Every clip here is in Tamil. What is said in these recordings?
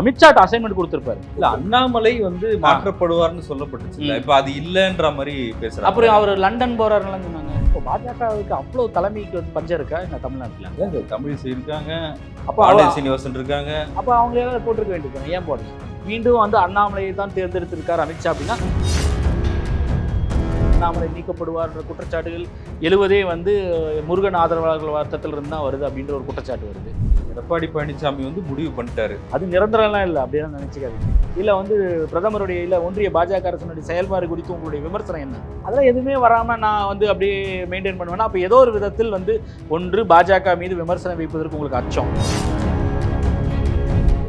அமித்ஷாட்ட அசைன்மெண்ட் கொடுத்துருப்பாரு. இல்ல அண்ணாமலை வந்து மாற்றப்படுவார்னு சொல்லப்பட்டுச்சு. இப்ப அது இல்லன்ற மாதிரி பேசுறாங்க. அப்புறம் அவர் லண்டன் போறாருலாம் சொன்னாங்க. இப்போ பாஜகவுக்கு அவ்வளோ தலைமைக்கு வந்து பஞ்சம் இருக்கா? இந்த தமிழ்நாட்டில்? ஏங்க, தமிழிசை இருக்காங்க அப்போ பாண்டிய சீனிவாசன் இருக்காங்க. அப்போ அவங்களே போட்டிருக்க வேண்டியது ஏன் போடல? மீண்டும் வந்து அண்ணாமலையை தான் தேர்ந்தெடுத்திருக்கார் அமித்ஷா அப்படின்னா அண்ணாமலை நீக்கப்படுவார்ன்ற குற்றச்சாட்டுகள் எழுவதே வந்து முருகன் ஆதரவாளர்கள் வருத்தத்தில் இருந்து தான் வருது அப்படின்ற ஒரு குற்றச்சாட்டு வருது. எடப்பாடி பழனிசாமி வந்து முடிவு பண்ணிட்டாரு. அது நிரந்தரம்லாம் இல்லை அப்படின்னு நினைச்சுக்காதீங்க. இல்லை வந்து பிரதமருடைய இல்லை ஒன்றிய பாஜக அரசனுடைய செயல்பாடு குறித்து உங்களுடைய விமர்சனம் என்ன? அதெல்லாம் எதுவுமே வராமல் நான் வந்து அப்படியே மெயின்டைன் பண்ணுவேன்னா அப்போ ஏதோ ஒரு விதத்தில் வந்து ஒன்று பாஜக மீது விமர்சனம் வைப்பதற்கு உங்களுக்கு அச்சம்.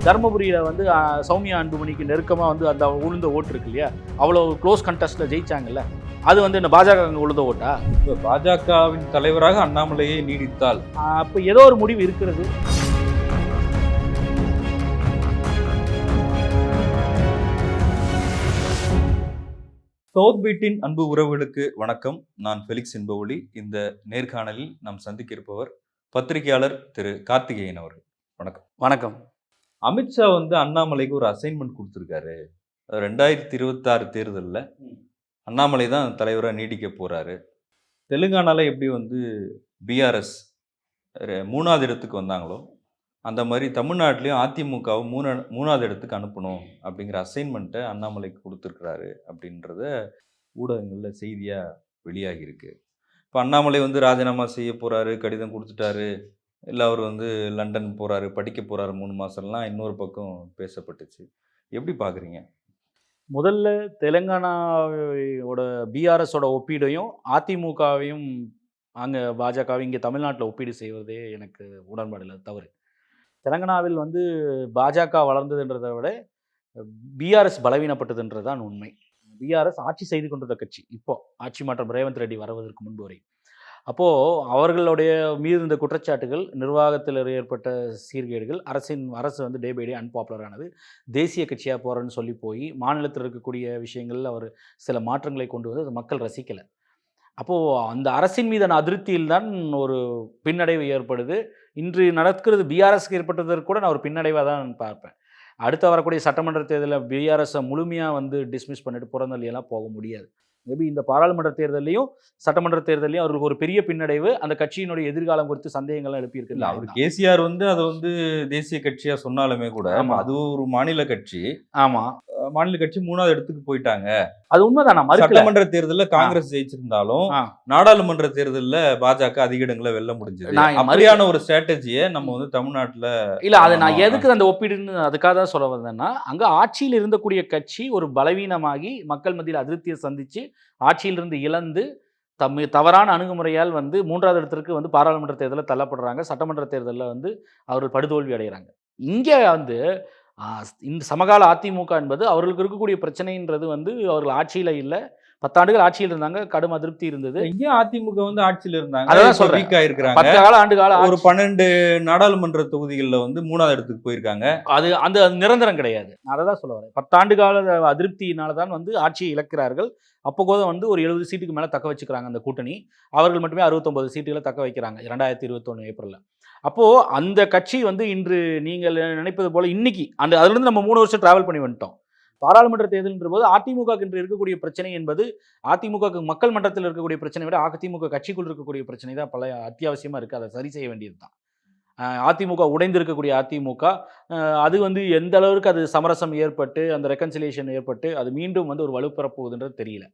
தருமபுரியில் வந்து சௌமியா அன்புமணிக்கு நெருக்கமாக வந்து அந்த உளுந்த ஓட்டு இருக்கு இல்லையா? அவ்வளோ க்ளோஸ் கண்டஸ்ட்டில் ஜெயிச்சாங்கல்ல? அது வந்து இந்த பாஜக உளுந்த ஓட்டா? இப்ப பாஜகவின் தலைவராக அண்ணாமலையை நீடித்தால்? அப்போ ஏதோ ஒரு முடிவு இருக்கிறது. சவுத் பீட்டின் அன்பு உறவுகளுக்கு வணக்கம். நான் ஃபெலிக்ஸ் என்பவொலி இந்த நேர்காணலில் நாம் சந்திக்க இருப்பவர் பத்திரிகையாளர் திரு கார்த்திகேயன் அவர்கள். வணக்கம். வணக்கம். அமித்ஷா வந்து அண்ணாமலைக்கு ஒரு அசைன்மெண்ட் கொடுத்துருக்காரு. ரெண்டாயிரத்தி இருபத்தாறு தேர்தலில். அண்ணாமலை தான் தலைவராக நீடிக்க போகிறாரு தெலுங்கானால எப்படி வந்து பிஆர்எஸ் மூணாவது இடத்துக்கு வந்தாங்களோ அந்த மாதிரி தமிழ்நாட்டிலையும் அதிமுகவை மூணு மூணாவது இடத்துக்கு அனுப்பணும் அப்படிங்கிற அசைன்மெண்ட்டை அண்ணாமலைக்கு கொடுத்துருக்குறாரு அப்படின்றத ஊடகங்களில் செய்தியாக வெளியாகியிருக்கு இப்போ அண்ணாமலை வந்து ராஜினாமா செய்ய போகிறாரு கடிதம் கொடுத்துட்டாரு. இல்லை அவர் வந்து லண்டன் போகிறாரு படிக்க போகிறாரு மூணு மாதம்லாம் இன்னொரு பக்கம் பேசப்பட்டுச்சு. எப்படி பார்க்குறீங்க முதல்ல தெலுங்கானாவோட பிஆர்எஸோட ஒப்பீடையும் அதிமுகவையும் அங்கே பாஜகவையும் இங்கே தமிழ்நாட்டில் ஒப்பீடு செய்வதே எனக்கு உடன்பாடு இல்லை தவறு. தெலங்கானாவில் வந்து பாஜக வளர்ந்ததுன்றதை விட பிஆர்எஸ் பலவீனப்பட்டதுன்றது தான் உண்மை. பிஆர்எஸ் ஆட்சி செய்து கொண்டிருந்த கட்சி இப்போ ஆட்சி மாற்றம் ரேவந்த் ரெட்டி வருவதற்கு முன்பு வரை அப்போது அவர்களுடைய மீது இருந்த குற்றச்சாட்டுகள் நிர்வாகத்தில் ஏற்பட்ட சீர்கேடுகள் அரசின் அரசு வந்து டே பை டே அன்பாப்புலரானது தேசிய கட்சியாக போகிறேன்னு சொல்லி போய் மாநிலத்தில் இருக்கக்கூடிய விஷயங்களில் அவர் சில மாற்றங்களை கொண்டு வந்து அது மக்கள் ரசிக்கலை. அப்போது அந்த அரசின் மீதான அதிருப்தியில் தான் ஒரு பின்னடைவு ஏற்படுது. இன்று நடக்கிறது பிஆர்எஸ்க்கு ஏற்பட்டதற்கு கூட நான் ஒரு பின்னடைவாக தான் பார்ப்பேன். அடுத்து வரக்கூடிய சட்டமன்ற தேர்தலில் பிஆர்எஸை முழுமையாக வந்து டிஸ்மிஸ் பண்ணிட்டு புறந்தள்ளியெல்லாம் போக முடியாது. மேபி இந்த பாராளுமன்ற தேர்தலையும் சட்டமன்ற தேர்தலையும் அவர்களுக்கு ஒரு பெரிய பின்னடைவு அந்த கட்சியினுடைய எதிர்காலம் குறித்து சந்தேகங்கள்லாம் எழுப்பியிருக்கு இல்ல அவர் கேசிஆர் வந்து அதை வந்து தேசிய கட்சியா சொன்னாலுமே கூட ஆமா. அது ஒரு மாநில கட்சி. ஆமாம் அஹ் மாநில கட்சி மூணாவது இடத்துக்கு போயிட்டாங்க. அது உண்மைதான்? சட்டமன்ற தேர்தலில் காங்கிரஸ் ஜெயிச்சிருந்தாலும். நாடாளுமன்ற தேர்தலில் பாஜக அதிக இடங்களை வெல்ல முடிஞ்சது. அப்படியான ஒரு ஸ்ட்ராட்டஜியை நம்ம வந்து தமிழ்நாட்டுல இல்ல அதை நான் ஆமா. எதுக்கு அந்த ஒப்பீடுன்னு அதுக்காக தான் சொல்ல வந்தேன்னா அங்க ஆட்சியில் இருந்தக்கூடிய கட்சி ஒரு பலவீனமாகி மக்கள் மத்தியில் அதிருப்தியை சந்திச்சு ஆட்சியிலிருந்து இழந்து தம் தவறான அணுகுமுறையால் வந்து மூன்றாவது இடத்திற்கு வந்து பாராளுமன்ற தேர்தலில் தள்ளப்படுறாங்க. சட்டமன்ற தேர்தலில் வந்து அவர்கள் படுதோல்வி அடைகிறாங்க. இங்கே வந்து இந்த சமகால அதிமுக என்பது அவர்களுக்கு இருக்கக்கூடிய பிரச்சனைன்றது வந்து அவர்கள் ஆட்சியில் இல்லை. பத்தாண்டுகள் ஆட்சியில் இருந்தாங்க கடும் அதிருப்தி இருந்தது. இங்கேயும் அதிமுக வந்து ஆட்சியில இருந்தாங்க. அதான். வீக் ஆயிருக்கிறாங்க. பத்து கால ஆண்டு கால ஒரு பன்னெண்டு நாடாளுமன்ற தொகுதிகளில் வந்து மூணாவது இடத்துக்கு போயிருக்காங்க. அது அந்த நிரந்தரம் கிடையாது. அதை தான் சொல்ல வரேன். பத்தாண்டு கால அதிருப்தியினால தான் வந்து ஆட்சியை இழக்கிறார்கள். அப்போ கூட வந்து ஒரு எழுபது சீட்டுக்கு மேலே தக்க வச்சுக்கிறாங்க அந்த கூட்டணி. அவர்கள் மட்டுமே அறுபத்தொம்பது சீட்டுகளை தக்க வைக்கிறாங்க இரண்டாயிரத்தி இருபத்தொன்று ஏப்ரலில். அப்போது அந்த கட்சி வந்து இன்று நீங்கள் நினைப்பது போல் இன்னைக்கு அந்த அதுலேருந்து நம்ம மூணு வருஷம் டிராவல் பண்ணி வந்துட்டோம். பாராளுமன்ற தேர்தல்ன்ற போது அதிமுக என்று இருக்கக்கூடிய பிரச்சனை என்பது அதிமுக மக்கள் மன்றத்தில் இருக்கக்கூடிய பிரச்சனை விட அதிமுக கட்சிக்குள் இருக்கக்கூடிய பிரச்சனை தான் பல அத்தியாவசியமாக இருக்குது அதை சரி செய்ய வேண்டியது தான் அதிமுக உடைந்திருக்கக்கூடிய அதிமுக அது வந்து எந்த அளவுக்கு அது சமரசம் ஏற்பட்டு அந்த ரெக்கன்சிலேஷன் ஏற்பட்டு அது மீண்டும் வந்து ஒரு வலுப்பெறப்போகுதுன்றது தெரியல.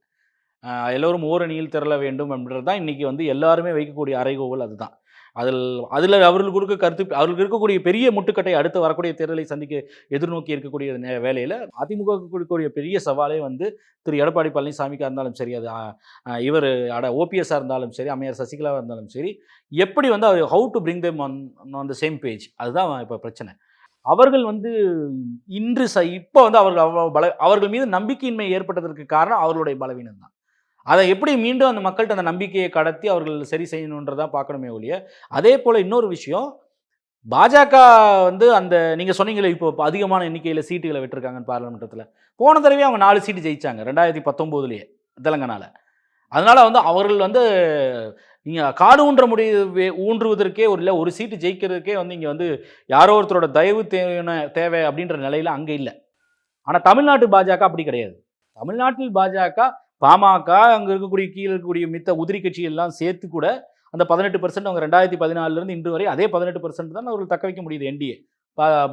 எல்லோரும் ஓரணியில் திரள வேண்டும் அப்படின்றது தான் இன்றைக்கி வந்து எல்லாருமே வைக்கக்கூடிய அறைகோவல் அதுதான். அதில் அதில் அவர்களுக்கு இருக்க கருத்து அவர்களுக்கு இருக்கக்கூடிய பெரிய முட்டுக்கட்டை அடுத்து வரக்கூடிய தேர்தலை சந்திக்க எதிர்நோக்கி இருக்கக்கூடிய நே- வேலையில் அதிமுக இருக்கக்கூடிய பெரிய சவாலே வந்து திரு. எடப்பாடி பழனிசாமிக்காக இருந்தாலும் சரி அது இவர் அட ஓபிஎஸ்ஸாக இருந்தாலும் சரி அம்மையார் சசிகலாவாக இருந்தாலும் சரி எப்படி வந்து அவர் how to bring them on on the same page அதுதான் இப்போ பிரச்சனை. அவர்கள் வந்து இன்று ச இப்போ வந்து அவர்கள் பல அவர்கள் மீது நம்பிக்கையின்மை ஏற்பட்டதற்கு காரணம் அவர்களுடைய பலவீனம் தான் அதை எப்படி மீண்டும் அந்த மக்கள்கிட்ட அந்த நம்பிக்கையை கடத்தி அவர்கள் சரி செய்யணுன்றதான் பார்க்கணுமே ஒழிய அதே போல் இன்னொரு விஷயம் பாஜக வந்து அந்த நீங்கள் சொன்னீங்களே இப்போ இப்போ அதிகமான எண்ணிக்கையில் சீட்டுகளை விட்டுருக்காங்கன்னு பாராளுமன்றத்தில். போன தடவை அவங்க நாலு சீட்டு ஜெயிச்சாங்க ரெண்டாயிரத்தி பத்தொம்போதுலேயே தெலங்கானாவில் அதனால் வந்து அவர்கள் வந்து நீங்கள் காடு ஊன்ற முடிய ஊன்றுவதற்கே ஒரு இல்லை ஒரு சீட்டு ஜெயிக்கிறதுக்கே வந்து இங்கே வந்து யாரோ ஒருத்தரோட தயவு தேவையான தேவை அப்படின்ற நிலையில் அங்கே இல்லை. ஆனால் தமிழ்நாட்டு பாஜக அப்படி கிடையாது. தமிழ்நாட்டில் பாஜக பாமக அங்கே இருக்கக்கூடிய கீழே இருக்கக்கூடிய மித்த உதிரி கட்சியெல்லாம் சேர்த்து கூட அந்த பதினெட்டு பர்சன்ட் அவங்க ரெண்டாயிரத்தி பதினாலிருந்து இன்று வரை அதே பதினெட்டு பர்சன்ட் தான் அவர்கள் தக்க வைக்க முடியுது என்டிஏ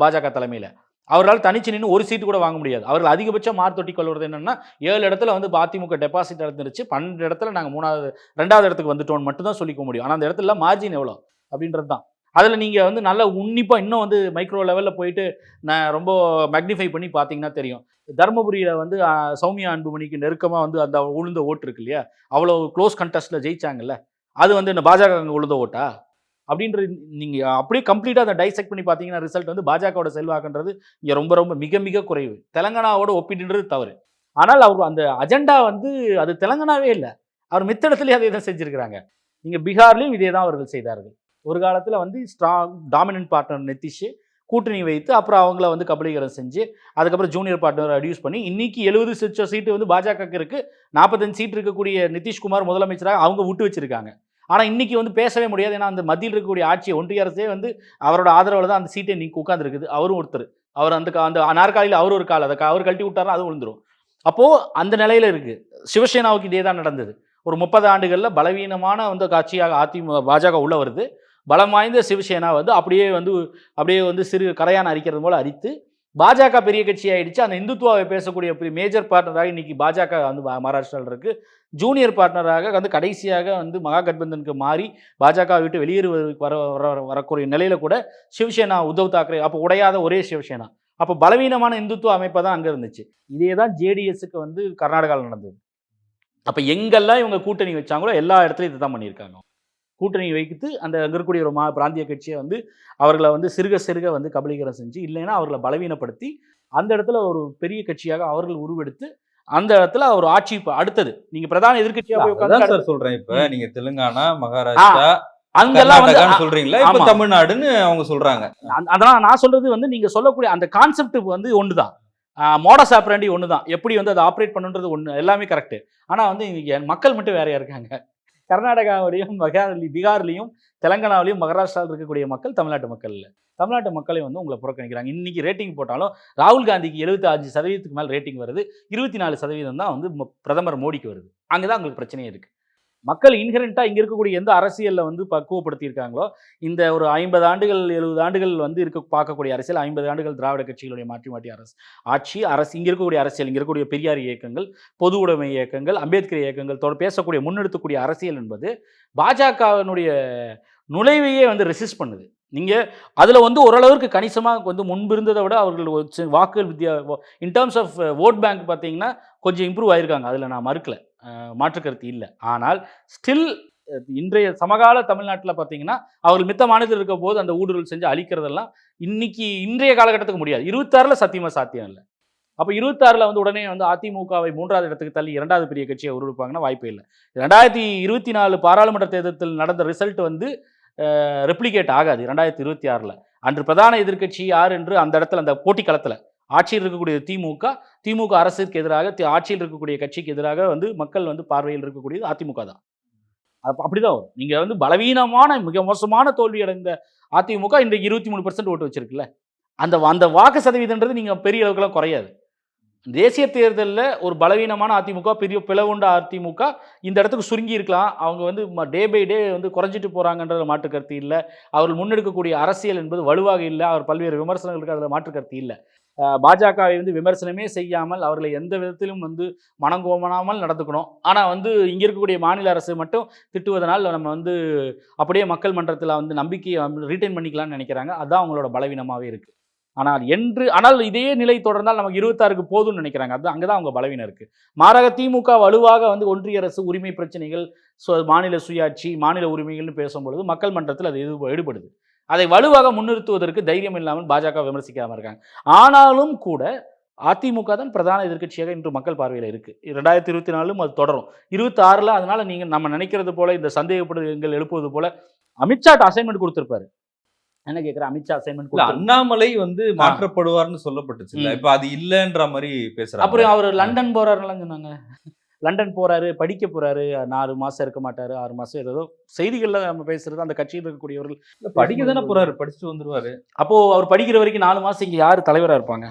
பாஜக தலைமையில். அவரால் தனிச்சு நின்று ஒரு சீட்டு கூட வாங்க முடியாது. அவர்கள் அதிகபட்சம் மார் தொட்டி கொள்வது என்னென்னா ஏழு இடத்துல வந்து அதிமுக டெபாசிட் இழந்துருச்சு பன்னெண்டு இடத்துல நாங்கள் மூணாவது ரெண்டாவது இடத்துக்கு வந்துட்டோம் மட்டும் தான் சொல்லிக்க முடியும். ஆனால் அந்த இடத்துல மார்ஜின் எவ்வளோ அப்படின்றது தான் அதில் நீங்கள் வந்து நல்லா உன்னிப்பாக இன்னும் வந்து மைக்ரோ லெவலில் போயிட்டு நான் ரொம்ப மேக்னிஃபை பண்ணி பார்த்தீங்கன்னா தெரியும். தருமபுரியில் வந்து சௌமியா அன்புமணிக்கு நெருக்கமாக வந்து அந்த உளுந்த ஓட்டு இருக்கு இல்லையா? அவ்வளோ க்ளோஸ் கண்டஸ்ட்டில் ஜெயிச்சாங்கல்ல? அது வந்து இந்த பாஜக உளுந்த ஓட்டா? அப்படின்ற நீங்கள் அப்படியே கம்ப்ளீட்டாக அதை டைசெக்ட் பண்ணி பார்த்தீங்கன்னா ரிசல்ட் வந்து பாஜகவோட செல்வாக்குன்றது இங்கே ரொம்ப ரொம்ப மிக மிக குறைவு. தெலங்கானாவோட ஒப்பிடுன்றது தவறு. ஆனால் அவர் அந்த அஜெண்டா வந்து அது தெலங்கானாவே இல்லை. அவர் மித்த இடத்துலேயே அதை தான் செஞ்சுருக்கிறாங்க. நீங்கள் பீகார்லேயும் இதே தான் அவர்கள் செய்தார்கள். ஒரு காலத்தில் வந்து ஸ்ட்ராங் டாமினன்ட் பார்ட்னர் நிதிஷ் கூட்டணி வைத்து அப்புறம் அவங்கள வந்து கபலீகரம் செஞ்சு அதுக்கப்புறம் ஜூனியர் பார்ட்னர் அடியூஸ் பண்ணி இன்னைக்கு எழுபது சிச்ச சீட்டு வந்து பாஜகவுக்கு இருக்குது நாற்பத்தஞ்சு சீட் இருக்கக்கூடிய நிதிஷ்குமார் முதலமைச்சராக அவங்க விட்டு வச்சிருக்காங்க. ஆனால் இன்றைக்கி வந்து பேசவே முடியாது. ஏன்னா அந்த மத்தியில் இருக்கக்கூடிய ஆட்சி ஒன்றிய அரசே வந்து அவரோட ஆதரவில் தான் அந்த சீட்டை நீக்கி உட்காந்துருக்குது அவரும் ஒருத்தர். அவர் அந்த அந்த நாற்காலியில் அவர் ஒரு கால். அதை அவர் கழட்டி விட்டாரா அது விழுந்துடும் அப்போது அந்த நிலையில் இருக்குது சிவசேனாவுக்கு இதே தான் நடந்தது. ஒரு முப்பது ஆண்டுகளில் பலவீனமான வந்து காட்சியாக அதிமுக பாஜக உள்ளே வருது. பலம் வாய்ந்த சிவசேனா வந்து அப்படியே வந்து அப்படியே வந்து சிறு கரையான அரிக்கிறது போல அரித்து பாஜக பெரிய கட்சி ஆயிடுச்சு அந்த இந்துத்துவாவை பேசக்கூடிய மேஜர் பார்ட்னராக இன்னைக்கு பாஜக வந்து மகாராஷ்டிராவில் இருக்குது ஜூனியர் பார்ட்னராக வந்து கடைசியாக வந்து மகா கட்பந்தனுக்கு மாறி பாஜக விட்டு வெளியேறுவதற்கு வர வர வர- வரக்கூடிய நிலையில் கூட சிவசேனா உத்தவ் தாக்கரே அப்போ உடையாத ஒரே சிவசேனா. அப்போ பலவீனமான இந்துத்துவ அமைப்பாக தான் அங்கே இருந்துச்சு. இதே தான் ஜேடிஎஸ்க்கு வந்து கர்நாடகாவில் நடந்தது. அப்போ எங்கெல்லாம் இவங்க கூட்டணி வச்சாங்களோ எல்லா இடத்துலையும் இதுதான் பண்ணியிருக்காங்க. கூட்டணி வைத்து அந்த அங்கே இருக்கக்கூடிய ஒரு மா பிராந்திய கட்சியை வந்து அவர்களை வந்து சிறுக சிறுக வந்து கபலீகரம் செஞ்சு இல்லைன்னா அவர்களை பலவீனப்படுத்தி அந்த இடத்துல ஒரு பெரிய கட்சியாக அவர்கள் உருவெடுத்து அந்த இடத்துல ஒரு ஆட்சி இப்ப அடுத்தது. நீங்க பிரதான எதிர்க்கட்சியா போய் அதான் உட்கார்ந்து சார் சொல்றேன் இப்ப. நீங்க தெலுங்கானா மகாராஷ்டிரா அங்கெல்லாம் வந்து சொல்றீங்களா? இப்ப. தமிழ்நாடுன்னு அவங்க சொல்றாங்க. அதெல்லாம் நான் சொல்றது வந்து நீங்க சொல்லக்கூடிய அந்த கான்செப்ட் வந்து ஒண்ணுதான். மோடஸ் ஆப்ரண்டி ஒன்று தான் எப்படி வந்து அதை ஆப்ரேட் பண்ணுன்றது ஒன்று எல்லாமே கரெக்டு ஆனால் வந்து மக்கள் மட்டும் வேறையா இருக்காங்க. கர்நாடகாவிலையும் பீகார்லி பீகார்லேயும் தெலங்கானாவிலையும் மகாராஷ்டிராவில் இருக்கக்கூடிய மக்கள் தமிழ்நாட்டு மக்கள் இல்லை தமிழ்நாட்டு மக்களை வந்து உங்களை புறக்கணிக்கிறாங்க. இன்றைக்கி ரேட்டிங் போட்டாலும் ராகுல் காந்திக்கு 75% சதவீதத்துக்கு மேல் ரேட்டிங் வருது. இருபத்தி நாலு சதவீதம் தான் வந்து ம- பிரதமர் மோடிக்கு வருது. அங்கே தான் உங்களுக்கு பிரச்சனையே இருக்குது மக்கள் இன்ஹெரண்ட்டாக இங்கே இருக்கக்கூடிய எந்த அரசியலில் வந்து பக்குவப்படுத்தியிருக்காங்களோ இந்த ஒரு ஐம்பது ஆண்டுகள் எழுபது ஆண்டுகள் வந்து இருக்க பார்க்கக்கூடிய அரசியல் ஐம்பது ஆண்டுகள் திராவிட கட்சிகளுடைய மாற்றி மாற்றி அரசு ஆட்சி அரசு இங்கே இருக்கக்கூடிய அரசியல் இங்கே இருக்கக்கூடிய பெரியார் இயக்கங்கள் பொது உடைமை இயக்கங்கள் அம்பேத்கர் இயக்கங்கள் தொடர் பேசக்கூடிய முன்னெடுத்தக்கூடிய அரசியல் என்பது பாஜகவினுடைய நுழைவையே வந்து ரெசிஸ்ட் பண்ணுது. நீங்கள் அதில் வந்து ஓரளவுக்கு கணிசமாக வந்து முன்பு இருந்ததை விட அவர்கள் வாக்கு வாக்குகள் வித்தியா in terms of vote bank பார்த்தீங்கன்னா கொஞ்சம் இம்ப்ரூவ் ஆயிருக்காங்க. அதில் நான் மறுக்கலை. மாற்று கருத்து இல்லை. ஆனால் ஸ்டில் இன்றைய சமகால தமிழ்நாட்டில் பார்த்தீங்கன்னா அவர்கள் மித்த மாநிலத்தில் இருக்க போது அந்த ஊடுருவல் செஞ்சு அழிக்கிறதெல்லாம் இன்னைக்கு இன்றைய காலகட்டத்துக்கு முடியாது. இருபத்தாறில் சத்தியமாக சாத்தியம் இல்லை. அப்போ இருபத்தாறில் வந்து உடனே வந்து அதிமுகவை மூன்றாவது இடத்துக்கு தள்ளி இரண்டாவது பெரிய கட்சியை உருவாப்பாங்கன்னா வாய்ப்பே இல்லை. ரெண்டாயிரத்தி இருபத்தி நாலு பாராளுமன்ற தேர்தலில் நடந்த ரிசல்ட் வந்து ரெப்ளிகேட் ஆகாது ரெண்டாயிரத்தி இருபத்தி ஆறில். அன்று பிரதான எதிர்க்கட்சி யார் என்று அந்த இடத்துல அந்த போட்டி களத்தில் ஆட்சியில் இருக்கக்கூடிய திமுக திமுக அரசுக்கு எதிராக ஆட்சியில் இருக்கக்கூடிய கட்சிக்கு எதிராக வந்து மக்கள் வந்து பார்வையில் இருக்கக்கூடியது அதிமுக தான். அப்படிதான் வரும். நீங்க வந்து பலவீனமான மிக மோசமான தோல்வி அடைந்த அதிமுக இந்த இருபத்தி மூணு பர்சன்ட் ஓட்டு வச்சிருக்குல்ல. அந்த அந்த வாக்கு சதவீதம்ன்றது நீங்க பெரிய அளவுக்குலாம் குறையாது. தேசிய தேர்தலில் ஒரு பலவீனமான அதிமுக பெரிய பிளவுண்ட அதிமுக இந்த இடத்துக்கு சுருங்கி இருக்கலாம். அவங்க வந்து டே பை டே வந்து குறைஞ்சிட்டு போகிறாங்கன்றது மாற்று கருத்து இல்லை. அவர்கள் முன்னெடுக்கக்கூடிய அரசியல் என்பது வலுவாக இல்லை. அவர் பல்வேறு விமர்சனங்களுக்கு அதில் மாற்று கருத்து இல்லை. பாஜகவை வந்து விமர்சனமே செய்யாமல் அவர்களை எந்த விதத்திலும் வந்து மனங்கோமனாமல் நடந்துக்கணும். ஆனால் வந்து இங்கே இருக்கக்கூடிய மாநில அரசு மட்டும் திட்டுவதனால் நம்ம வந்து அப்படியே மக்கள் மன்றத்தில் வந்து நம்பிக்கையை ரீட்டைன் பண்ணிக்கலாம்னு நினைக்கிறாங்க. அதுதான் அவங்களோட பலவீனமாகவே இருக்குது ஆனால் என்று ஆனால் இதே நிலை தொடர்ந்தால் நமக்கு இருபத்தாறுக்கு போதும்னு நினைக்கிறாங்க. அது அங்கே தான் அவங்க பலவீனம் இருக்குது மாறாக திமுக வலுவாக வந்து ஒன்றிய அரசு உரிமை பிரச்சனைகள் மாநில சுயாட்சி மாநில உரிமைகள்னு பேசும்பொழுது மக்கள் மன்றத்தில் அது எது எடுபடுது அதை வலுவாக முன்னிறுத்துவதற்கு தைரியம் இல்லாமல் பாஜக விமர்சிக்காமல் இருக்காங்க. ஆனாலும் கூட அதிமுக தான் பிரதான எதிர்க்கட்சியாக இன்று மக்கள் பார்வையில் இருக்கு. ரெண்டாயிரத்தி இருபத்தி நாலும் அது தொடரும். இருபத்தி ஆறில் அதனால நீங்க நம்ம நினைக்கிறது போல இந்த சந்தேகப்படுங்கள் எழுப்புவது போல அமித்ஷாட் அசைன்மெண்ட் கொடுத்திருப்பாரு. என்ன கேட்குற அமித்ஷா அசைன்மெண்ட் அண்ணாமலை வந்து மாற்றப்படுவார்னு சொல்லப்பட்டுச்சு. இப்ப அது இல்லன்ற மாதிரி பேசுறாங்க. அப்புறம் அவர் லண்டன் போறாருலாம் சொன்னாங்க. லண்டன் போறாரு படிக்க போறாரு நாலு மாசம் இருக்க மாட்டாரு ஆறு மாசம் ஏதோ செய்திகள்ல நம்ம பேசுறது அந்த கட்சியில் இருக்கக்கூடியவர்கள் படிக்க தானே போறாரு படிச்சுட்டு வந்துருவாரு. அப்போ அவர் படிக்கிற வரைக்கும் நாலு மாசம் இங்க யாரு தலைவரா இருப்பாங்க?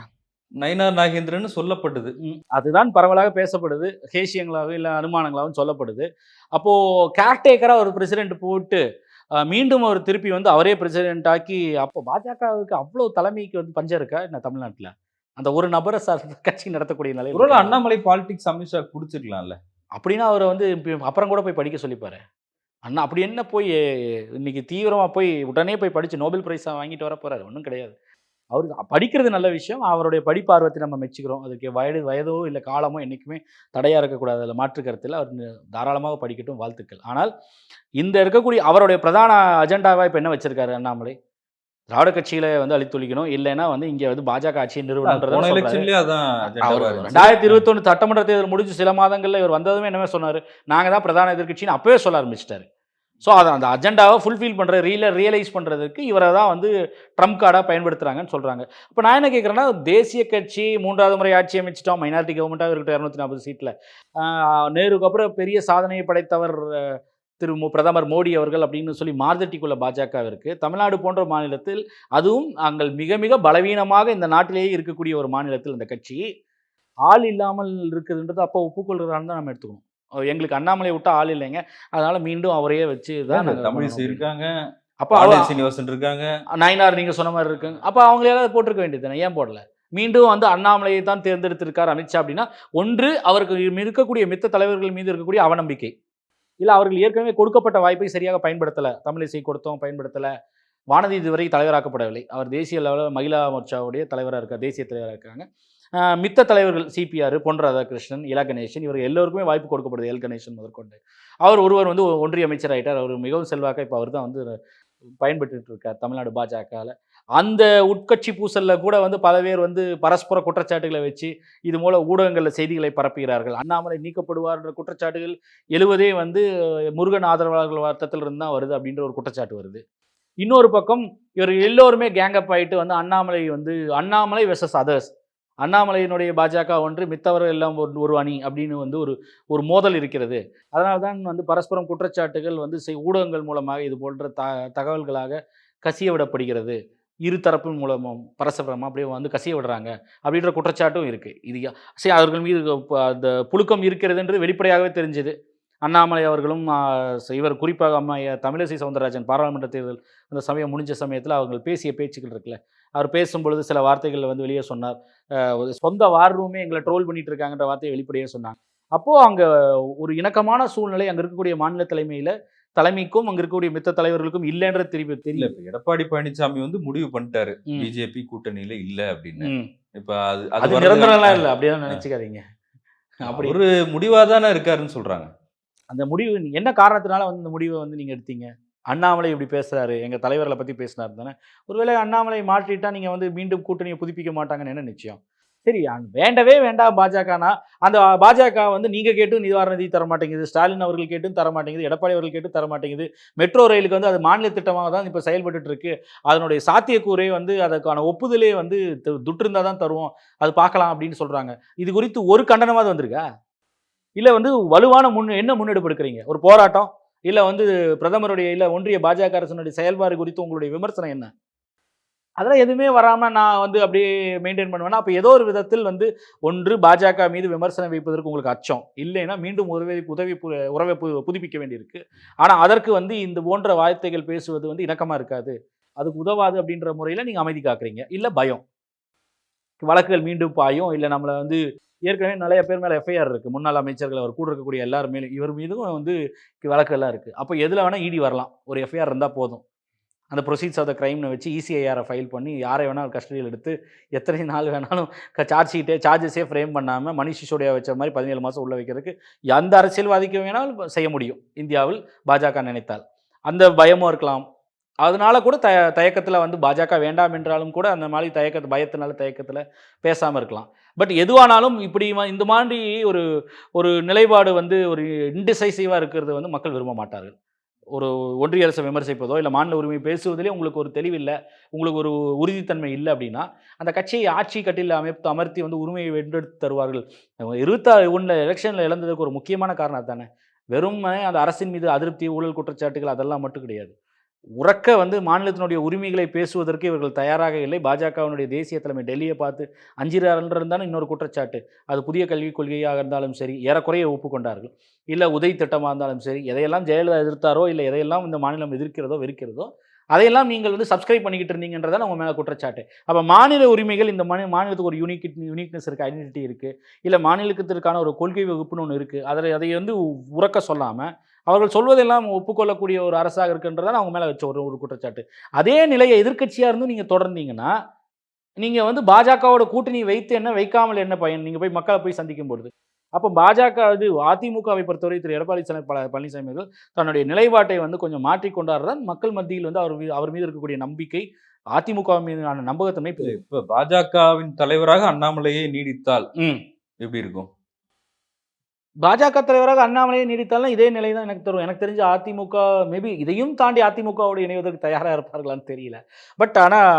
நயினார் நாகேந்திரன் சொல்லப்பட்டது. ம், அதுதான் பரவலாக பேசப்படுது ஹேஷியங்களாகவும் இல்லை அனுமானங்களாகவும் சொல்லப்படுது. அப்போது கேர்டேக்கராக ஒரு பிரசிடென்ட் போட்டு மீண்டும் அவர் திருப்பி வந்து அவரே பிரசிடென்ட் ஆக்கி அப்போ பாஜகவுக்கு அவ்வளோ தலைமைக்கு வந்து பஞ்சம் இருக்கா என்ன தமிழ்நாட்டில்? அந்த ஒரு நபரை சார் கட்சி நடத்தக்கூடிய நிலை ஒருவேளை அண்ணாமலை பாலிடிக்ஸ் அமித்ஷா குடிச்சிருக்கலாம்ல. அப்படின்னா அவரை வந்து அப்புறம் கூட போய் படிக்க சொல்லிப்பாரு. அண்ணா அப்படி என்ன போய் இன்னைக்கு தீவிரமாக போய் உடனே போய் படித்து நோபல் பிரைஸை வாங்கிட்டு வர போறாரு. ஒன்றும் கிடையாது. அவர் படிக்கிறது நல்ல விஷயம். அவருடைய படிப்பார்வத்தை நம்ம மெச்சுக்கிறோம். அதுக்கு வயது வயதோ இல்லை காலமோ என்றைக்குமே தடையாக இருக்கக்கூடாது. அதில் மாற்று கருத்தில் அவர் தாராளமாக படிக்கட்டும். வாழ்த்துக்கள். ஆனால் இந்த இருக்கக்கூடிய அவருடைய பிரதான அஜெண்டாவாக இப்போ என்ன வச்சிருக்காரு அண்ணாமலை? திராவிட கட்சியில வந்து அழித்தொழிக்கணும். இல்லைன்னா வந்து இங்கே வந்து பாஜக ஆட்சியை போன நிறுவனம். ரெண்டாயிரத்தி இருபத்தொன்று சட்டமன்ற தேர்தல் முடிஞ்சு சில மாதங்கள்ல இவர் வந்ததுமே என்னமே சொன்னார். நாங்கள் தான் பிரதான எதிர்க்கட்சின்னு அப்பவே சொல்ல ஆரம்பிச்சிட்டாரு. ஸோ அதை அந்த அஜெண்டாவை ஃபுல்ஃபில் பண்ணுற ரீல ரியலைஸ் பண்ணுறதுக்கு இவரை தான் வந்து ட்ரம்ப் கார்டாக பயன்படுத்துகிறாங்கன்னு சொல்கிறாங்க இப்போ நான் என்ன கேட்குறேன்னா தேசிய கட்சி மூன்றாவது முறை ஆட்சி அமைச்சிட்டோம். மைனாரிட்டி கவர்மெண்ட்டாக இருக்கட்டும் இரநூத்தி நாற்பது சீட்டில் நேருக்கு அப்புறம் பெரிய சாதனையை படைத்தவர் திரு மு பிரதமர் மோடி அவர்கள் அப்படின்னு சொல்லி மார்தட்டிக்குள்ள பாஜக தமிழ்நாடு போன்ற மாநிலத்தில் அதுவும் நாங்கள் மிக மிக பலவீனமாக இந்த நாட்டிலேயே இருக்கக்கூடிய ஒரு மாநிலத்தில் இந்த கட்சி. ஆள் இல்லாமல் இருக்குதுன்றது அப்போ ஒப்புக்கொள்கிறான்னு தான் நம்ம எடுத்துக்கணும். எங்களுக்கு அண்ணாமலை விட்டா ஆள் இல்லைங்க. அதனால மீண்டும் அவரையே வச்சு தான் தமிழிசை இருக்காங்க. அப்போ சீனிவாசன் இருக்காங்க. நயினார் நீங்க சொன்ன மாதிரி இருக்குங்க அப்போ அவங்களையாவது போட்டிருக்க வேண்டியது ஏன் போடல? மீண்டும் வந்து அண்ணாமலையை தான் தேர்ந்தெடுத்திருக்கார் அமித்ஷா அப்படின்னா ஒன்று அவருக்கு இருக்கக்கூடிய மித்த தலைவர்கள் மீது இருக்கக்கூடிய அவநம்பிக்கை. இல்லை அவர்கள் ஏற்கனவே கொடுக்கப்பட்ட வாய்ப்பை சரியாக பயன்படுத்தலை. தமிழிசை கொடுத்தோம் பயன்படுத்தலை. வானதி இதுவரை தலைவராக்கப்படவில்லை. அவர் தேசிய லெவலில் மகிழா மோர்ச்சாவுடைய தலைவராக இருக்கார் தேசிய தலைவராக இருக்காங்க. மித்த தலைவர்கள் சிபிஆர் பொன் ராதாகிருஷ்ணன் இலா கணேசன் இவர்கள் எல்லோருக்குமே வாய்ப்பு கொடுக்கப்படுது எல் கணேசன் முதற்கொண்டு. அவர் ஒருவர் வந்து ஒன்றிய அமைச்சர் ஆகிட்டார் அவர் மிகவும் செல்வாக்க இப்போ அவர் தான் வந்து பயன்பட்டு இருக்கார். தமிழ்நாடு பாஜகவில் அந்த உட்கட்சி பூசலில் கூட வந்து பல பேர் வந்து பரஸ்பர குற்றச்சாட்டுகளை வச்சு இது மூலம் ஊடகங்களில் செய்திகளை பரப்புகிறார்கள். அண்ணாமலை நீக்கப்படுவார் என்ற குற்றச்சாட்டுகள் எழுவதே வந்து முருகன் ஆதரவாளர்கள் வர்த்தத்தில் இருந்து தான் வருது அப்படின்ற ஒரு குற்றச்சாட்டு வருது. இன்னொரு பக்கம் இவர் எல்லோருமே கேங்கப் ஆகிட்டு வந்து அண்ணாமலை வந்து அண்ணாமலை வெர்சஸ் அதர்ஸ் அண்ணாமலையினுடைய பாஜக ஒன்று மித்தவர்கள் எல்லாம் ஒரு ஒரு அணி அப்படின்னு வந்து ஒரு ஒரு மோதல் இருக்கிறது. அதனால தான் வந்து பரஸ்பரம் குற்றச்சாட்டுகள் வந்து செய்- ஊடகங்கள் மூலமாக இது போன்ற த தகவல்களாக கசிய விடப்படுகிறது. இரு தரப்பு மூலமும் பரஸ்பரமாக அப்படியே வந்து கசிய விடுறாங்க. அப்படின்ற குற்றச்சாட்டும் இருக்குது இது சரி அவர்கள் மீது அந்த புழுக்கம் இருக்கிறதுன்றது வெளிப்படையாகவே தெரிஞ்சுது. அண்ணாமலை அவர்களும் இவர் குறிப்பாக அம்மா தமிழிசை சவுந்தரராஜன் பாராளுமன்ற தேர்தல் அந்த சமயம் முடிஞ்ச சமயத்தில் அவங்க பேசிய பேச்சுக்கள் இருக்குல்ல அவர் பேசும்பொழுது சில வார்த்தைகள் வந்து வெளியே சொன்னார். ஒரு சொந்த வார் ரூமே எங்களை ட்ரோல் பண்ணிட்டு இருக்காங்கன்ற வார்த்தையை வெளிப்படையாக சொன்னாங்க. அப்போது அங்கே ஒரு இணக்கமான சூழ்நிலை அங்கே இருக்கக்கூடிய மாநில தலைமையில் தலைமைக்கும் அங்கே இருக்கக்கூடிய மித்த தலைவர்களுக்கும் இல்லைன்ற தெரிவி தெரியல இப்ப எடப்பாடி பழனிசாமி வந்து முடிவு பண்ணிட்டாரு. பிஜேபி கூட்டணியில இல்ல அப்படின்னு. இப்ப அது அது நிரந்தரம்லாம் இல்லை அப்படியெல்லாம் நினைச்சுக்காதீங்க. அப்படி ஒரு முடிவா தானே இருக்காருன்னு சொல்றாங்க. அந்த முடிவு என்ன காரணத்தினால வந்து இந்த முடிவை வந்து நீங்கள் எடுத்தீங்க? அண்ணாமலை இப்படி பேசுறாரு எங்கள் தலைவர்களை பற்றி பேசினார் தானே. ஒருவேளை அண்ணாமலை மாற்றிட்டா நீங்கள் வந்து மீண்டும் கூட்டணியை புதுப்பிக்க மாட்டாங்கன்னு என்ன நிச்சயம்? சரி வேண்டவே வேண்டாம் பாஜகனா? அந்த பாஜக வந்து நீங்கள் கேட்டும் நிவாரண நிதி தர மாட்டேங்குது ஸ்டாலின் அவர்கள் கேட்டும் தர மாட்டேங்குது எடப்பாடி அவர்கள் கேட்டும் தர மாட்டேங்குது மெட்ரோ ரயிலுக்கு வந்து அது மாநில திட்டமாக தான் இப்போ செயல்பட்டு இருக்கு அதனுடைய சாத்தியக்கூறே வந்து அதற்கான ஒப்புதலே வந்து துட்டிருந்தா தான் தருவோம். அது பார்க்கலாம் அப்படின்னு சொல்கிறாங்க இது குறித்து ஒரு கண்டனமாவது வந்திருக்கா? இல்லை வந்து வலுவான முன் என்ன முன்னெடுப்பு எடுக்கிறீங்க ஒரு போராட்டம்? இல்லை வந்து பிரதமருடைய இல்லை ஒன்றிய பாஜக அரசனுடைய செயல்பாடு குறித்து உங்களுடைய விமர்சனம் என்ன? அதெல்லாம் எதுவுமே வராமல் நான் வந்து அப்படியே மெயின்டைன் பண்ணுவேன்னா அப்போ ஏதோ ஒரு விதத்தில் வந்து ஒன்று பாஜக மீது விமர்சனம் வைப்பதற்கு உங்களுக்கு அச்சம். இல்லைன்னா மீண்டும் உதவி உதவி பு- உறவை பு- புதுப்பிக்க வேண்டியிருக்கு. ஆனால் அதற்கு வந்து இந்த போன்ற வார்த்தைகள் பேசுவது வந்து இணக்கமாக இருக்காது. அதுக்கு உதவாது அப்படின்ற முறையில் நீங்கள் அமைதி காக்குறீங்க. இல்லை பயம். வழக்குகள் மீண்டும் பாயும். இல்லை நம்மளை வந்து ஏற்கனவே நிறைய பேர் மேலே எஃப்ஐஆர் இருக்குது முன்னாள் அமைச்சர்கள் அவர் கூட இருக்கக்கூடிய எல்லாருமே இவர் மீதும் வந்து வழக்கெல்லாம் இருக்குது அப்போ எதில் வேணால் இடி வரலாம். ஒரு எஃப்ஐஆர் இருந்தால் போதும். அந்த ப்ரொசீட்ஸ் ஆஃப் த க்ரைம்னு வச்சு இசிஐஆரை ஃபைல் பண்ணி யாரை வேணாலும் கஸ்டடியில் எடுத்து எத்தனை நாள் வேணாலும் சார்ஜ் ஷீட்டே சார்ஜஸே ஃப்ரேம் பண்ணாமல் மணிஷ் சிசோடியா வச்ச மாதிரி பதினேழு மாதம் உள்ள வைக்கிறதுக்கு எந்த அரசியல்வாதிக்கு வேணாலும் செய்ய முடியும். இந்தியாவில் பாஜக நினைத்தால். அந்த பயமும் இருக்கலாம். அதனால கூட த தயக்கத்தில் வந்து பாஜக வேண்டாம் என்றாலும் கூட அந்த மாதிரி தயக்க பயத்தினால தயக்கத்தில் பேசாமல் இருக்கலாம். பட் எதுவானாலும் இப்படி இந்த மாதிரி ஒரு ஒரு நிலைப்பாடு வந்து ஒரு இன்டிசைசிவாக இருக்கிறது வந்து மக்கள் விரும்ப மாட்டார்கள். ஒரு ஒன்றிய அரசை விமர்சிப்பதோ இல்லை மாநில உரிமை பேசுவதிலே உங்களுக்கு ஒரு தெளிவில்லை உங்களுக்கு ஒரு உறுதித்தன்மை இல்லை அப்படின்னா அந்த கட்சியை ஆட்சி கட்டில் அமைத்து அமர்த்தி வந்து உரிமையை வென்றெடுத்து தருவார்கள். இருபத்தாறு ஒன்றில் எலெக்ஷனில் இழந்ததுக்கு ஒரு முக்கியமான காரணம் தானே வெறுமனே அந்த அரசின் மீது அதிருப்தி ஊழல் குற்றச்சாட்டுகள் அதெல்லாம் மட்டும் கிடையாது. உறக்க வந்து மாநிலத்தினுடைய உரிமைகளை பேசுவதற்கு இவர்கள் தயாராக இல்லை. பாஜகவினுடைய தேசிய தலைமை டெல்லியை பார்த்து அஞ்சிறாருன்றதுதானே இன்னொரு குற்றச்சாட்டு. அது புதிய கல்விக் கொள்கையாக இருந்தாலும் சரி ஏறக்குறைய ஒப்புக்கொண்டார்கள். இல்லை உதவி திட்டமாக இருந்தாலும் சரி எதையெல்லாம் ஜெயலலிதா எதிர்த்தாரோ இல்லை எதையெல்லாம் இந்த மாநிலம் எதிர்க்கிறதோ வெறுக்கிறதோ அதையெல்லாம் நீங்கள் வந்து சப்ஸ்கிரைப் பண்ணிக்கிட்டு இருந்தீங்கன்றதான் உங்கள் மேலே குற்றச்சாட்டு. அப்போ மாநில உரிமைகள் இந்த மாநில மாநிலத்துக்கு ஒரு யூனிக் யூனிக்னஸ் இருக்குது ஐடென்டிட்டி இருக்குது இல்லை மாநிலத்திற்கான ஒரு கொள்கை வகுப்புன்னு ஒன்று இருக்குது அதில் அதை வந்து உறக்க சொல்லாமல் அவர்கள் சொல்வதெல்லாம் ஒப்புக்கொள்ளக்கூடிய ஒரு அரசாக இருக்குன்றதான் அவங்க மேலே வச்ச ஒரு ஒரு குற்றச்சாட்டு. அதே நிலையை எதிர்க்கட்சியாக இருந்தும் நீங்கள் தொடர்ந்தீங்கன்னா நீங்கள் வந்து பாஜகவோட கூட்டணி வைத்து என்ன வைக்காமல் என்ன பயன்? நீங்கள் போய் மக்களை போய் சந்திக்கும் பொழுது. அப்போ பாஜக இது அதிமுகவை பொறுத்தவரை திரு. எடப்பாடி சாமி பழ- பழனிசாமி அவர்கள் தன்னுடைய நிலைப்பாட்டை வந்து கொஞ்சம் மாற்றிக்கொண்டார் தான் மக்கள் மத்தியில் வந்து அவர் அவர் மீது இருக்கக்கூடிய நம்பிக்கை அதிமுக மீதான நம்பகத்தன்மை இப்ப பாஜகவின் தலைவராக அண்ணாமலையே நீடித்தால் எப்படி இருக்கும்? பாஜக தலைவராக அண்ணாமலையை நீடித்தாலும் இதே நிலை தான் எனக்கு தரும் எனக்கு தெரிஞ்ச அதிமுக மேபி இதையும் தாண்டி அதிமுகவோடு இணைவதற்கு தயாராக இருப்பார்களான்னு தெரியல. பட் ஆனால்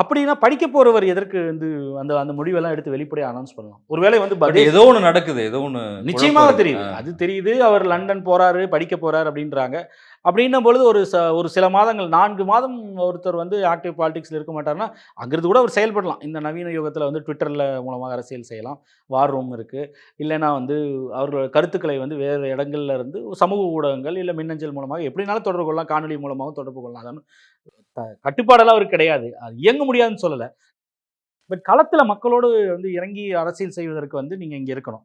அப்படின்னா படிக்க போறவர் எதற்கு வந்து அந்த அந்த முடிவெல்லாம் எடுத்து வெளிப்படையாக அனௌன்ஸ் பண்ணலாம்? ஒருவேளை வந்து ஏதோ ஒண்ணு நடக்குது ஏதோ ஒண்ணு நிச்சயமாக தெரியுது. அது தெரியுது. அவர் லண்டன் போறாரு படிக்க போறாரு அப்படின்றாங்க. அப்படின்னும் பொழுது ஒரு ச ஒரு சில மாதங்கள் நான்கு மாதம் ஒருத்தர் வந்து ஆக்டிவ் பாலிடிக்ஸில் இருக்க மாட்டார்னா அங்கிருந்து கூட அவர் செயல்படலாம். இந்த நவீன யுகத்தில் வந்து ட்விட்டரில் மூலமாக அரசியல் செய்யலாம். வார் ரூம் இருக்குது இல்லைன்னா வந்து அவர்களோட கருத்துக்களை வந்து வேறு இடங்கள்ல இருந்து சமூக ஊடகங்கள் இல்லை மின்னஞ்சல் மூலமாக எப்படினாலும் தொடர்பு கொள்ளலாம். காணொலி மூலமாகவும் தொடர்பு கொள்ளலாம். அதான் த- கட்டுப்பாடெல்லாம் அவருக்கு கிடையாது. அது இயங்க முடியாதுன்னு சொல்லலை. பட் களத்தில் மக்களோடு வந்து இறங்கி அரசியல் செய்வதற்கு வந்து நீங்கள் இங்கே இருக்கணும்.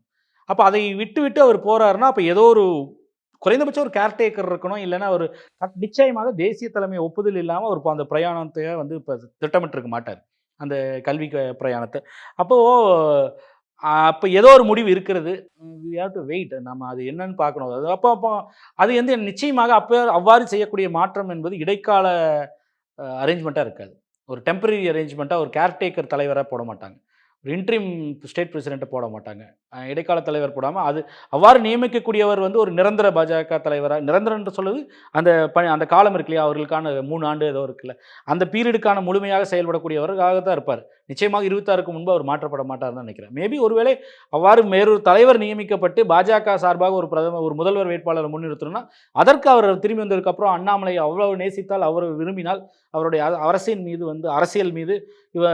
அப்போ அதை விட்டு விட்டு அவர் போகிறாருன்னா அப்போ ஏதோ ஒரு குறைந்தபட்சம் ஒரு கேர்டேக்கர் இருக்கணும். இல்லைன்னா ஒரு நிச்சயமாக தேசிய தலைமை ஒப்புதல் இல்லாமல் ஒரு அந்த பிரயாணத்தை வந்து இப்போ திட்டமிட்டிருக்க மாட்டார். அந்த கல்வி க- பிரயாணத்தை. அப்போது அப்போ ஏதோ ஒரு முடிவு இருக்கிறது. We have to wait. நம்ம அது என்னன்னு பார்க்கணும். அது அப்போ அப்போ அது வந்து நிச்சயமாக அப்போ அவ்வாறு செய்யக்கூடிய மாற்றம் என்பது இடைக்கால அரேஞ்ச்மெண்ட்டாக இருக்காது. ஒரு டெம்பரரி அரேஞ்ச்மெண்ட்டாக ஒரு கேர்டேக்கர் தலைவராக போட மாட்டாங்க. இன்ட்ரீம் ஸ்டேட் பிரசிடென்ட்டை போட மாட்டாங்க. இடைக்கால தலைவர் போடாமல் அது அவ்வாறு நியமிக்கக்கூடியவர் வந்து ஒரு நிரந்தர பாஜக தலைவராக நிரந்தரன்ற சொல்லுது அந்த பணி அந்த காலம் இருக்கு இல்லையா அவர்களுக்கான மூணு ஆண்டு ஏதோ இருக்குல்ல அந்த பீரியடுக்கான முழுமையாக செயல்படக்கூடியவராக தான் இருப்பார். நிச்சயமாக இருபத்தாறுக்கு முன்பு அவர் மாற்றப்பட மாட்டார்னு நினைக்கிறேன். மேபி ஒருவேளை அவ்வாறு வேறொரு தலைவர் நியமிக்கப்பட்டு பாஜக சார்பாக ஒரு பிரதமர் ஒரு முதல்வர் வேட்பாளரை முன்னிறுத்தணும்னா அதற்கு அவர் திரும்பி வந்ததுக்கப்புறம் அண்ணாமலை அவ்வளவு நேசித்தால் அவர் விரும்பினால் அவருடைய அரசின் மீது வந்து அரசியல் மீது இவ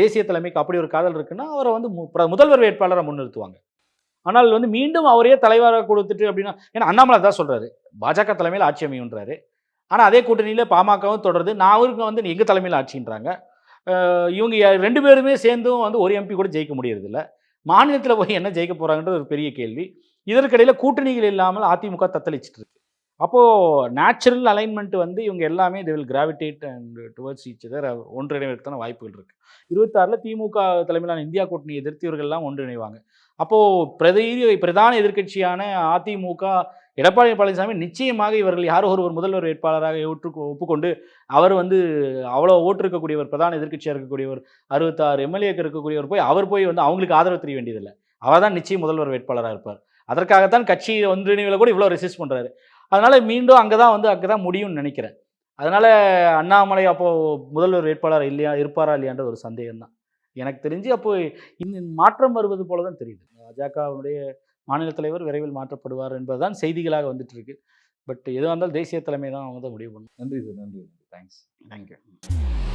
தேசிய தலைமைக்கு அப்படி ஒரு காதல் இருக்குன்னா அவரை வந்து முதல்வர் வேட்பாளரை முன்னிறுத்துவாங்க. ஆனால் வந்து மீண்டும் அவரே தலைவராக கொடுத்துட்டு அப்படின்னா ஏன்னா அண்ணாமலை தான் சொல்கிறாரு பாஜக தலைமையில் ஆட்சி அமையுன்றாரு ஆனால் அதே கூட்டணியில் பாமகவும் தொடருது. நான் அவருக்கு வந்து எங்கள் தலைமையில் ஆட்சின்றாங்க? இவங்க ரெண்டு பேருமே சேர்ந்தும் வந்து ஒரு எம்பி கூட ஜெயிக்க முடியறதில்ல. மாநிலத்தில் போய் என்ன ஜெயிக்க போகிறாங்கன்றது ஒரு பெரிய கேள்வி. இதற்கிடையில் கூட்டணிகள் இல்லாமல் அதிமுக தத்தளிச்சிட்டு இருக்கு. அப்போது நேச்சுரல் அலைன்மெண்ட் வந்து இவங்க எல்லாமே they will gravitate and towards each other ஒன்றிணைவதற்கான வாய்ப்புகள் இருக்குது இருபத்தாறில் திமுக தலைமையிலான இந்தியா கூட்டணி எதிர்த்து இவர்கள்லாம் ஒன்றிணைவாங்க. அப்போது பிரதீ பிரதான எதிர்க்கட்சியான அதிமுக எடப்பாடி பழனிசாமி நிச்சயமாக இவர்கள் யாரோ ஒருவர் முதல்வர் வேட்பாளராக ஒற்று ஒப்புக்கொண்டு அவர் வந்து அவ்வளோ ஓட்டு இருக்கக்கூடியவர் பிரதான எதிர்க்கட்சியாக இருக்கக்கூடியவர் அறுபத்தாறு எம்எல்ஏக்கு இருக்கக்கூடியவர் போய் அவர் போய் வந்து அவங்களுக்கு ஆதரவு தெரிய வேண்டியதில்லை. அவர் தான் நிச்சயம் முதல்வர் வேட்பாளராக இருப்பார். அதற்காகத்தான் கட்சி ஒன்றிணைவில் கூட இவ்வளோ ரெசிஸ்ட் பண்ணுறாரு அதனால் மீண்டும் அங்கே தான் வந்து அங்கே தான் முடியும்னு நினைக்கிறேன். அதனால் அண்ணாமலை அப்போது முதல்வர் வேட்பாளர் இல்லையா இருப்பாரா இல்லையான்ற ஒரு சந்தேகம் தான் எனக்கு தெரிஞ்சு அப்போ இந்த மாற்றம் வருவது போல தான் தெரியுது அஜாக்காவுடைய மாநில தலைவர் விரைவில் மாற்றப்படுவார் என்பதுதான் செய்திகளாக வந்துட்டு இருக்கு பட் எதுவாக இருந்தாலும் தேசிய தலைமை தான் அவங்க தான் முடிவு பண்ணும் நன்றி சார் நன்றி தேங்க்ஸ் தேங்க்யூ